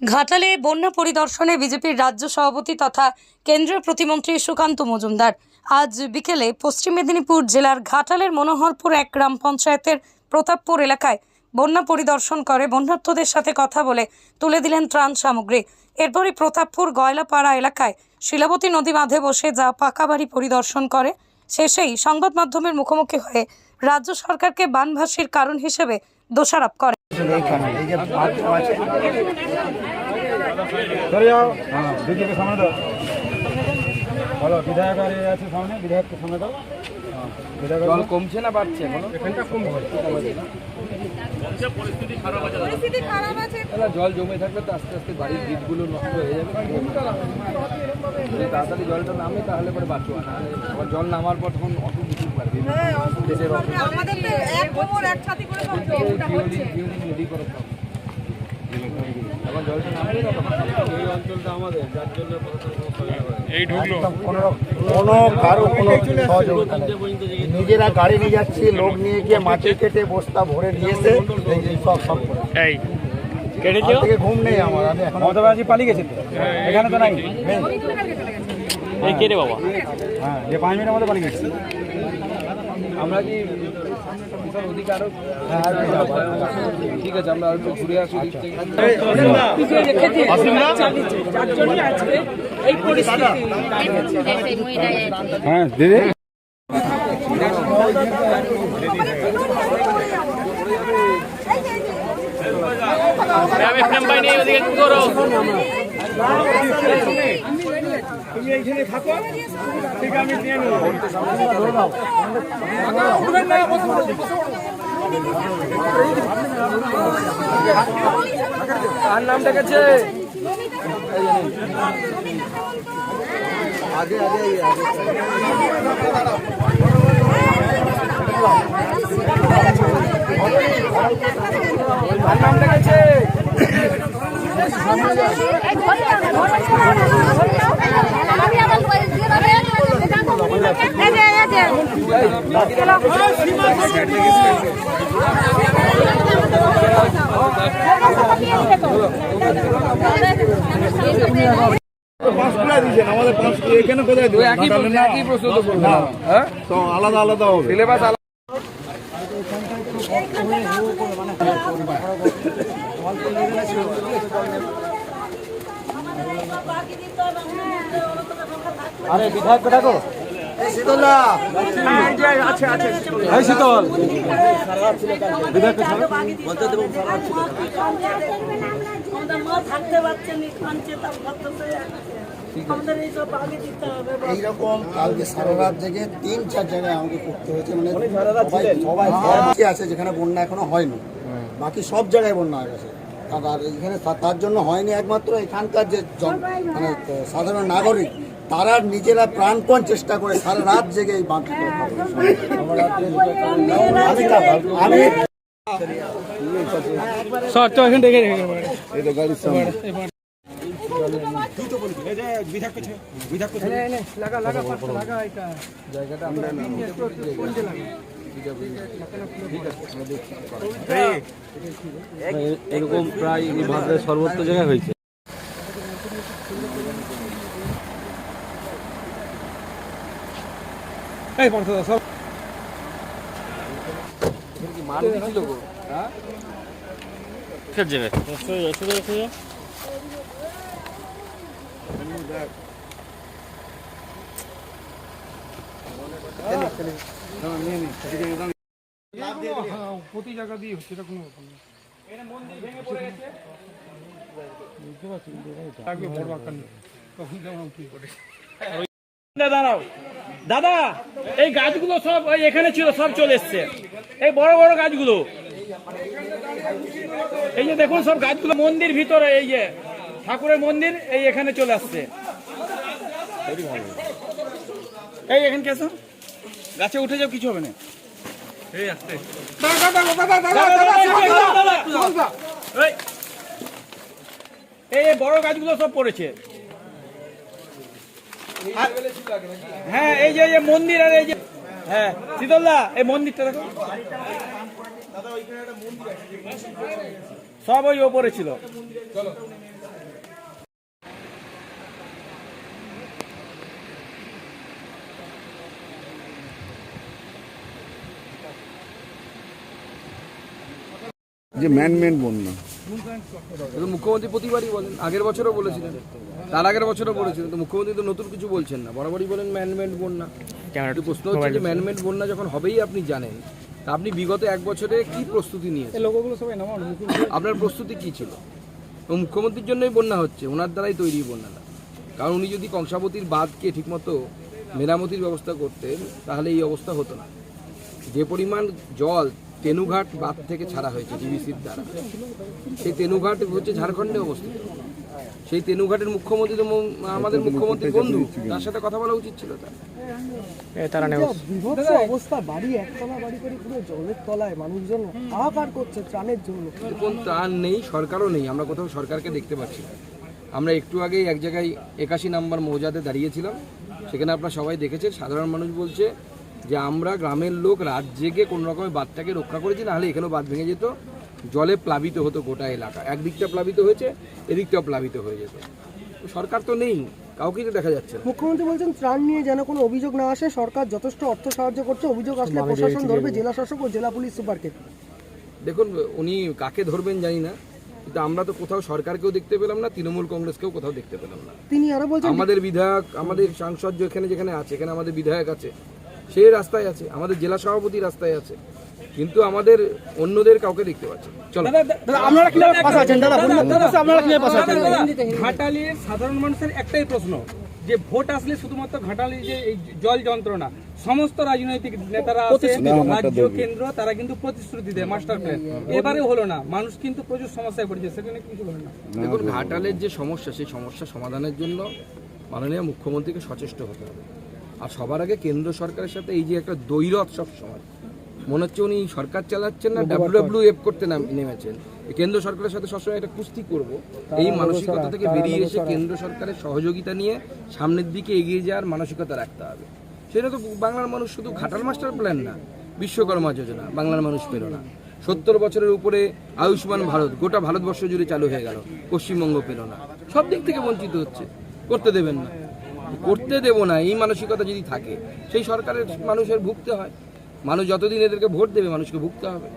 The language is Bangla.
ঘাটালে বন্যা পরিদর্শনে বিজেপির রাজ্য সভাপতি তথা কেন্দ্রীয় প্রতিমন্ত্রী সুকান্ত মজুমদার। আজ বিকেলে পশ্চিম মেদিনীপুর জেলার ঘাটালের মনোহরপুর এক গ্রাম পঞ্চায়েতের প্রতাপপুর এলাকায় বন্যা পরিদর্শন করে বন্যার্থদের সাথে কথা বলে তুলে দিলেন ত্রাণ সামগ্রী। এরপরই প্রতাপপুর গয়লাপাড়া এলাকায় শিলাবতী নদী বাঁধে বসে যা পাকা বাড়ি পরিদর্শন করে, শেষেই সংবাদ মাধ্যমের মুখোমুখি হয়ে রাজ্য সরকারকে বানভাসির কারণ হিসেবে দোষারোপ করে। এইখানে এই যে বাঁধ আছে। চলে যাও। হ্যাঁ দিদিকে সামনে দাও। বলো বিধায়ক আর আছে সামনে বিধায়ককে সামনে দাও। জল কমছে না বাড়ছে এখনও? এখানটা কম জল জমে থাকলে তো আস্তে আস্তে বাড়ির ভিতগুলো নষ্ট হয়ে যাবে। যদি তাড়াতাড়ি জলটা নামে তাহলে পরে বাঁচবো না। জল নামার পর তখন নিজেরা গাড়ি নিয়ে যাচ্ছি লোক নিয়ে গিয়ে মাটি কেটে বস্তা ভরে নিয়েছে সব সব থেকে ঘুম নেই আমার আমি এখন মমতা ব্যানার্জি পালিয়ে গেছে এখানে তো নাই। কে রে বাবা। হ্যাঁ যে পাঁচ মিনিটের মধ্যে পালিয়ে গেছে। আমরা কি অধিকারক? ঠিক আছে আমরা একটু ঘুরে আসি হ্যাঁ দিদি আমি ফ্রেম পাইনি ওদিকে করো? তুমি এইখানে থাকো। ঠিক আমি নিয়ে নেব। কার নাম ডেকেছে? আগে আগে আগে কার নাম ডেকেছে পাঁচকুড়া দিয়েছেন আমাদের এখানে কোথায় একই তো হ্যাঁ আলাদা আলাদা হবে সিলেবাস আলাদা আরে বিধায়ক কোথা গো? শীতলা। বিধায়ক থাকতে পারছেন এইরকম কালকে সারা রাত জেগে তিন চার জায়গায় আমাকে করতে হয়েছে। মানে সবাই আছে যেখানে বন্যা এখনও হয়নি। বাকি সব জায়গায় বন্যা হয়ে গেছে। আর আর এখানে তার জন্য হয়নি একমাত্র এখানকার যে মানে সাধারণ নাগরিক তারা নিজেরা প্রাণপণ চেষ্টা করে সারা রাত জেগে এই বাঁধ এরকম প্রায় এই ভাদ্রের সর্বত্র জায়গায় হয়েছে। দিছিল গো হ্যাঁ জায়গায় প্রতি জায়গা দিয়ে হচ্ছে দাঁড়াও। দাদা, এই গাছগুলো সব এখানে ছিল, সব চলে এসছে। এই বড় বড় গাছগুলো। এই যে দেখুন সব গাছগুলো, মন্দির ভিতরে, এই যে ঠাকুরের মন্দির, এই এখানে চলে আসছে। এই এখানে কে আছো? গাছে উঠে যাও কিছু হবে না দাদা, দাদা, দাদা, এই, এই এই বড় গাছগুলো সব পড়েছে হ্যাঁ এই যে এই যে মন্দির আর এই যে হ্যাঁ শীতলদা এই মন্দিরটা দেখো সব ওই ওপরে ছিল যে ম্যানমেন বন্যা। মুখ্যমন্ত্রী প্রতিবারই বলেন আগের বছরও বলেছিলেন। তার আগের বছরও বলেছিলেন তো মুখ্যমন্ত্রী তো নতুন কিছু বলছেন না। বরাবরই বলেন ম্যানমেড বন্যা। কিন্তু প্রশ্ন হচ্ছে যে ম্যানমেড বন্যা যখন হবেই আপনি জানেন তা আপনি বিগত এক বছরে কি প্রস্তুতি নিয়েছেন? আপনার প্রস্তুতি কি ছিল? তো মুখ্যমন্ত্রীর জন্যই বন্যা হচ্ছে ওনার দ্বারাই তৈরি বন্যাটা। কারণ উনি যদি কংসাবতীর বাঁধকে ঠিকমতো মেরামতির ব্যবস্থা করতেন তাহলে এই অবস্থা হতো না। যে পরিমাণ জল তেনুঘাট বাঁধ থেকে ছাড়া হয়েছে ডিবিসির দ্বারা। সেই তেনুঘাট হচ্ছে ঝাড়খণ্ডে অবস্থিত। সেই তেনুঘাটের মুখ্যমন্ত্রী তো আমাদের মুখ্যমন্ত্রী বন্ধু তার সাথে কথা বলা উচিত ছিল তার। অবস্থা বাড়ি একতলা বাড়ি করে পুরো জলের তলায় মানুষজন হাহাকার করছে ত্রাণের জন্য। কোন ত্রাণ নেই সরকারও নেই আমরা কোথাও সরকারকে দেখতে পাচ্ছি আমরা একটু আগেই এক জায়গায় একাশি নাম্বার মৌজাতে দাঁড়িয়েছিলাম সেখানে আপনারা সবাই দেখেছেন সাধারণ মানুষ বলছে যে আমরা গ্রামের লোক রাত জেগে কোনো রকমের বাঁধটাকে রক্ষা করেছি নাহলে এখানেও বাঁধ ভেঙে যেত। জলে প্লাবিত হতো গোটা এলাকা। একদিকটা প্লাবিত হয়েছে এদিকটাও প্লাবিত হয়ে যেত। সরকার তো নেই কাউকেই তো দেখা যাচ্ছে মুখ্যমন্ত্রী বলছেন ত্রাণ নিয়ে যেন কোনো অভিযোগ না আসে সরকার যথেষ্ট অর্থ সাহায্য করছে অভিযোগ আসলে প্রশাসন ধরবে জেলা শাসক ও জেলা পুলিশ সুপারকে। দেখুন উনি কাকে ধরবেন জানি না কিন্তু আমরা তো কোথাও সরকারকেও দেখতে পেলাম না তৃণমূল কংগ্রেসকেও কোথাও দেখতে পেলাম না। তিনি আরও বলছেন আমাদের বিধায়ক আমাদের সাংসদ যেখানে যেখানে আছে এখানে আমাদের বিধায়ক আছে সে রাস্তায় আছে আমাদের জেলা সভাপতি রাস্তায় আছে কিন্তু আমাদের অন্যদের কাউকে দেখতে পাচ্ছি চলো। আপনারা কীভাবে পাশে আছেন? দাদা আপনারা কীভাবে পাশে আছেন? ঘাটালির সাধারণ মানুষের একটাই প্রশ্ন যে ভোট আসলে শুধুমাত্র ঘাটালির যে এই জল যন্ত্রণা সমস্ত রাজনৈতিক নেতারা আছে রাজ্য কেন্দ্র তারা কিন্তু প্রতিশ্রুতি দেয় মাস্টার প্ল্যান এবারে হলো না মানুষ কিন্তু প্রচুর সমস্যায় পড়েছে সেখানে কিছু হলো না। দেখুন ঘাটালের যে সমস্যা সেই সমস্যা সমাধানের জন্য মাননীয় মুখ্যমন্ত্রীকে সচেষ্ট হতে হবে। আর সবার আগে কেন্দ্র সরকারের সাথে এই যে একটা দৈরথ সব সময় মনে হচ্ছে উনি সরকার চালাচ্ছেন না ডাব্লিউ এফ করতে নাম- নেমেছেন। কেন্দ্র সরকারের সাথে সবসময় একটা কুস্তি করব। এই মানসিকতা থেকে বেরিয়ে এসে কেন্দ্র সরকারের সহযোগিতা নিয়ে সামনের দিকে এগিয়ে যাওয়ার মানসিকতা রাখতে হবে। সেটা তো বাংলার মানুষ শুধু ঘাটাল মাস্টার প্ল্যান না বিশ্বকর্মা যোজনা বাংলার মানুষ পেল না সত্তর বছরের উপরে আয়ুষ্মান ভারত গোটা ভারতবর্ষ জুড়ে চালু হয়ে গেল। পশ্চিমবঙ্গ পেল না সব দিক থেকে বঞ্চিত হচ্ছে করতে দেবেন না। করতে দেব না, এই মানসিকতা যদি থাকে, সেই সরকারের মানুষের ভুগতে হয়। মানুষ যতদিন এদেরকে ভোট দেবে, মানুষকে ভুগতে হবে।